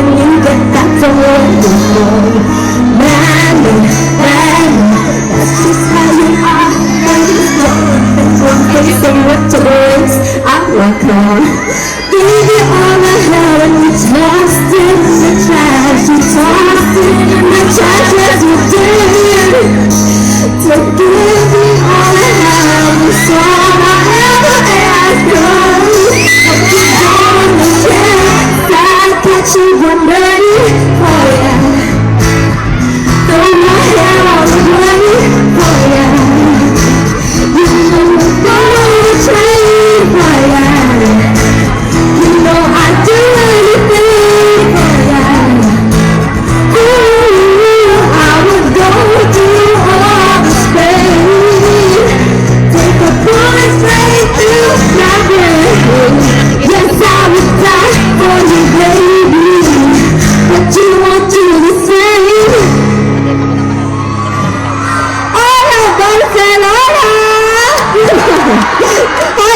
你应该感到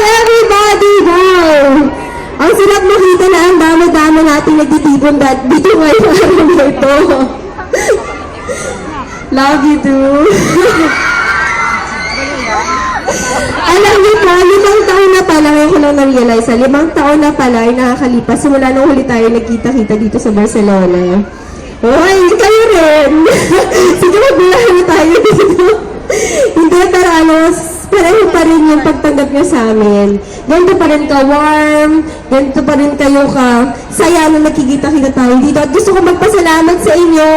Everybody! Wow! Ang sarap makita na ang dami-dami nating nagtitipon dito ngayon araw na ito. Love you too. Alam niyo po, limang taon na pala, ngayon ko lang na-realize, limang taon na pala ay nakakalipas simula nung huli tayo nagkita-kita dito sa Barcelona. Hoy, kayo rin! Sige, magbilahan na tayo dito. Rin yung pagtanggap niyo sa amin. Ganito pa rin ka-warm, ganito pa rin kayo ka saya na nakikita-kita tayo dito. At gusto ko magpasalamat sa inyo